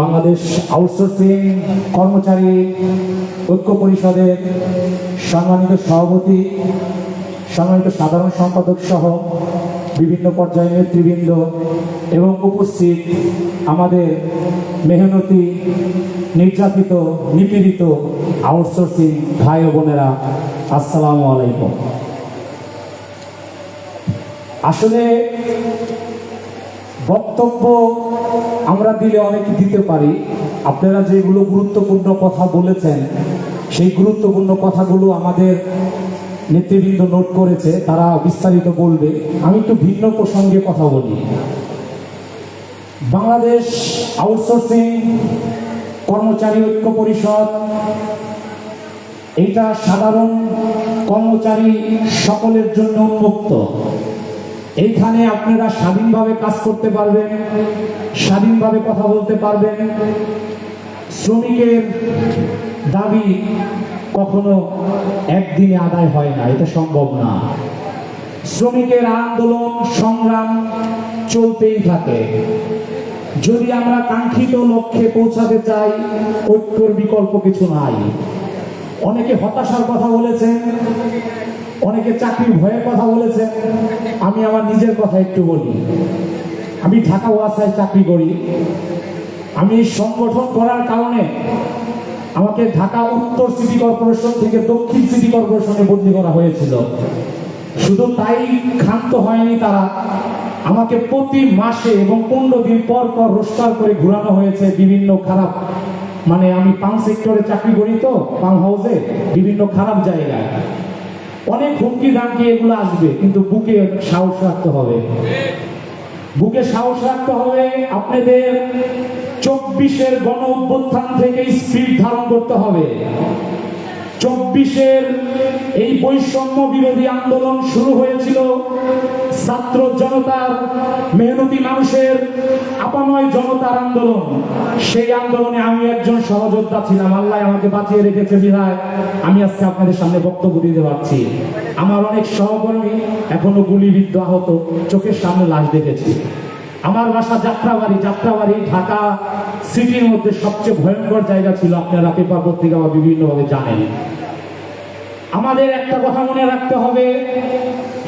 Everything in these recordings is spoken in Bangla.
বাংলাদেশ আউটসোর্সিং কর্মচারী ঐক্য পরিষদের সম্মানিত সভাপতি, সম্মানিত সাধারণ সম্পাদক সহ বিভিন্ন পর্যায়ের নেতৃবৃন্দ এবং উপস্থিত আমাদের মেহনতি, নির্যাতিত, নিপীড়িত আউটসোর্সিং ভাই বোনেরা, আসসালামু আলাইকুম। আসলে বক্তব্য আমরা দিলে অনেকে দিতে পারি। আপনারা যেগুলো গুরুত্বপূর্ণ কথা বলেছেন, সেই গুরুত্বপূর্ণ কথাগুলো আমাদের নেতৃবৃন্দ নোট করেছে, তারা বিস্তারিত বলবে। আমি একটু ভিন্ন প্রসঙ্গে কথা বলি। বাংলাদেশ আউটসোর্সিং কর্মচারী ঐক্য পরিষদ এটা সাধারণ কর্মচারী সকলের জন্য উন্মুক্ত। এইখানে আপনারা স্বাধীনভাবে কাজ করতে পারবেন, স্বাধীনভাবে কথা বলতে পারবেন। শ্রমিকের দাবি কখনো একদিনে আদায় হয় না, এটা সম্ভব না। শ্রমিকের আন্দোলন, সংগ্রাম চলতেই থাকে। যদি আমরা কাঙ্ক্ষিত লক্ষ্যে পৌঁছাতে চাই, ঐক্যর বিকল্প কিছু নাই। অনেকে হতাশার কথা বলেছেন অনেকে চাকরির ভয়ের কথা বলেছেন আমি আমার নিজের কথা একটু বলি। আমি ঢাকা ওয়াসায় চাকরি করি। আমি সংগঠন করার কারণে আমাকে ঢাকা উত্তর সিটি কর্পোরেশন থেকে দক্ষিণ সিটি কর্পোরেশনে বদলি করা হয়েছিল। শুধু তাই ক্ষান্ত হয়নি তারা, আমাকে প্রতি মাসে এবং পনেরো দিন পর পর রোস্টার করে ঘোরানো হয়েছে বিভিন্ন খারাপ মানে আমি পাম্প সেক্টরে চাকরি করি তো পাম্প হাউসে, বিভিন্ন খারাপ জায়গায়। অনেক হুমকি ধামকি এগুলো আসবে, কিন্তু বুকে সাহস রাখতে হবে। বুকে সাহস রাখতে হবে, আপনাদের চব্বিশের গণ অভ্যুত্থান থেকে স্পিড ধারণ করতে হবে। চব্বিশের এই বৈষম্য বিরোধী আন্দোলন শুরু হয়েছিল। ছাত্র জনতার মেহনতি মানুষের আপাময় জনতার আন্দোলন। সেই আন্দোলনে আমি একজন সহযোদ্ধা ছিলাম। আল্লাহ আমাকে বাঁচিয়ে রেখেছে বিধায়। আমি আজকে আপনাদের সামনে বক্তব্য দিতে পারছি। আমার অনেক সহকর্মী এখনও গুলিবিদ্ধ আহত। চোখের সামনে লাশ দেখেছি। আমার বাসা যাত্রাবাড়ি যাত্রাবাড়ি, ঢাকা সিটির মধ্যে সবচেয়ে ভয়ঙ্কর জায়গা ছিল, আপনারা পেপার পত্রিকা বা বিভিন্নভাবে জানেন। আমাদের একটা কথা মনে রাখতে হবে,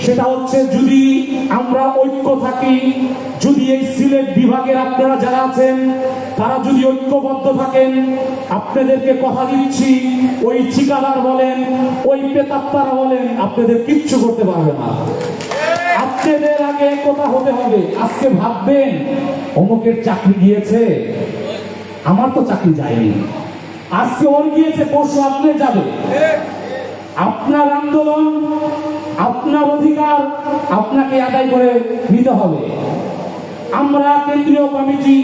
সেটা হচ্ছে যদি আমরা ঐক্য থাকি, যদি এই সিলেট বিভাগের আপনারা যারা আছেন, তারা যদি ঐক্যবদ্ধ থাকেন, আপনাদেরকে কথা দিচ্ছি, ওই ঠিকাদার বলেন, ওই পেতাত্তারা বলেন, আপনাদের কিচ্ছু করতে পারবে না। আপনাদের আগে কথা হতে হবে। আজকে ভাববেন, অমুকের চাকরি গিয়েছে। আমার তো চাকরি যায়নি। আজকে ওর গিয়েছে, পরশু আপনি যাবে আপনার আন্দোলন, আপনার অধিকার আপনাকে আদায় করে নিতে হবে। আমরা কেন্দ্রীয় কমিটি,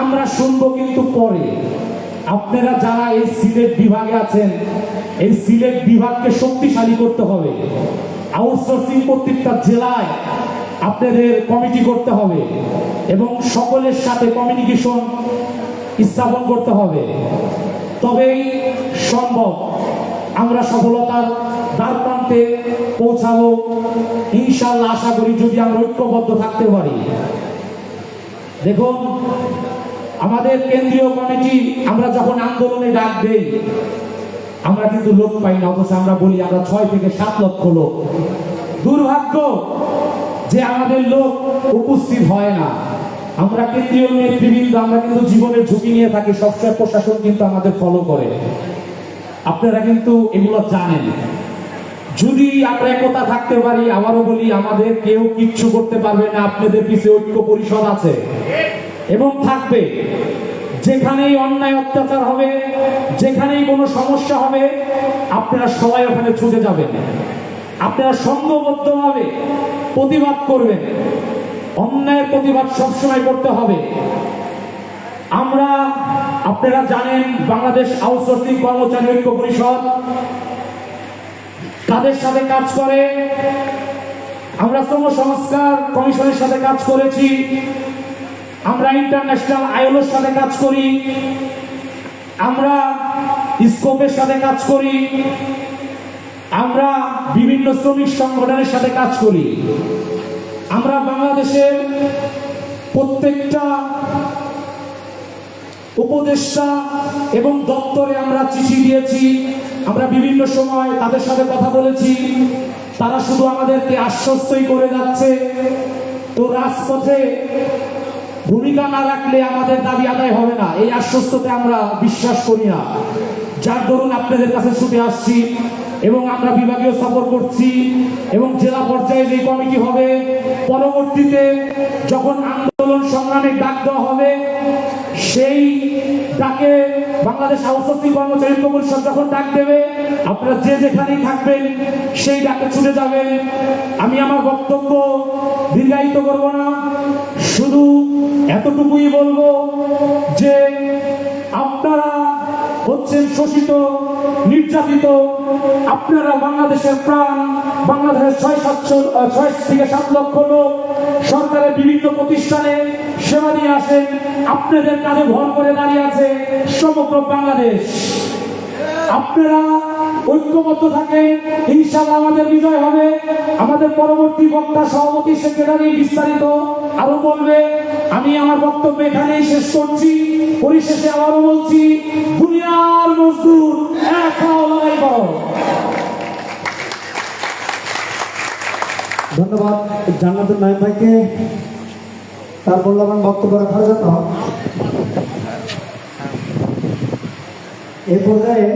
আমরা শুনব কিন্তু পরে। আপনারা যারা এই সিলেট বিভাগে আছেন, এই সিলেট বিভাগকে শক্তিশালী করতে হবে। আউটসোর্সিং প্রত্যেকটা জেলায় আপনাদের কমিটি করতে হবে এবং সকলের সাথে কমিউনিকেশন স্থাপন করতে হবে। তবেই সম্ভব, আমরা সফলতার দ্বার প্রান্তে পৌঁছাবো ইনশাল্লাহ আশা করি যদি আমরা ঐক্যবদ্ধ থাকতে পারি। দেখুন, আমাদের কেন্দ্রীয় কমিটি, আমরা যখন আন্দোলনে ডাক দেই আমরা কিন্তু লোক পাই না, অথচ আমরা বলি আমরা ছয় থেকে সাত লক্ষ লোক। দুর্ভাগ্য যে আমাদের লোক উপস্থিত হয় না। আমরা কেন্দ্রীয় নেতৃবৃন্দ, আমরা কিন্তু জীবনের ঝুঁকি নিয়ে থাকি, সবসময় প্রশাসন কিন্তু আমাদের ফলো করে। আপনারা কিন্তু এগুলো জানেন। যদি আমরা একতা থাকতে পারি আমারও বলি, আমাদের কেউ কিচ্ছু করতে পারবে না, আপনাদের পিছে ঐক্য পরিষদ আছে এবং থাকবে। যেখানেই অন্যায় অত্যাচার হবে, যেখানেই কোনো সমস্যা হবে, আপনারা সবাই ওখানে ছুটে যাবেন। আপনারা সংঘবদ্ধভাবে প্রতিবাদ করবেন। অন্যায়ের প্রতিবাদ সবসময় করতে হবে। আমরা, আপনারা জানেন, বাংলাদেশ আউটসোর্সিং কর্মচারী ঐক্য পরিষদ তাদের সাথে কাজ করে? আমরা শ্রম সংস্কার কমিশনের সাথে কাজ করেছি। আমরা ইন্টারন্যাশনাল আইএলওর সাথে কাজ করি, আমরা স্কোপের সাথে কাজ করি, আমরা বিভিন্ন শ্রমিক সংগঠনের সাথে কাজ করি। আমরা বাংলাদেশের প্রত্যেকটা উপদেষ্টা এবং দপ্তরে আমরা চিঠি দিয়েছি, আমরা বিভিন্ন সময় তাদের সাথে কথা বলেছি, তারা শুধু আমাদেরকে আশ্বস্তই করে যাচ্ছে। তো রাজপথে ভূমিকা না রাখলে আমাদের দাবি আদায় হবে না। এই আশ্বস্ততে আমরা বিশ্বাস করি না। যার দরুন আপনাদের কাছে ছুটে আসছি এবং আমরা বিভাগীয় সফর করছি এবং জেলা পর্যায়ে যে কমিটি হবে, পরবর্তীতে যখন আন্দোলন সংগ্রামে ডাক দেওয়া হবে, সেই ডাকে বাংলাদেশ আউটসোর্সিং কর্মচারী পরিষদ যখন ডাক দেবে, আপনারা যে যেখানেই থাকবেন, সেই ডাকে ছুটে যাবেন। আমি আমার বক্তব্য দীর্ঘায়িত করব না। শুধু এতটুকুই বলব যে আপনারা হচ্ছেন শোষিত, নির্যাতিত, আপনারা বাংলাদেশের প্রাণ, বাংলাদেশের ছয় সাতশো ছয় থেকে সাত লক্ষ লোক সরকারের বিভিন্ন প্রতিষ্ঠানে সেবা নিয়ে আসেন, আপনাদের কাঁধে ভর করে দাঁড়িয়ে আছে সমগ্র বাংলাদেশ। আপনারা ঐক্যবদ্ধ থাকে ইনশাআল্লাহ আমাদের বিজয় হবে। আমাদের পরবর্তী বক্তা সভাপতি সেক্রেটারি বিস্তারিত আরও বলবে। আমি আমার বক্তব্য এখানেই শেষ করছি। পরিশেষে আবারও বলছি, দুনিয়ার মজদুর এক লড়াই করো ধন্যবাদ জান্নাতুল নাইম ভাইকে। তার মূল্যবান বক্তব্য রাখার জন্য এই পর্যায়ে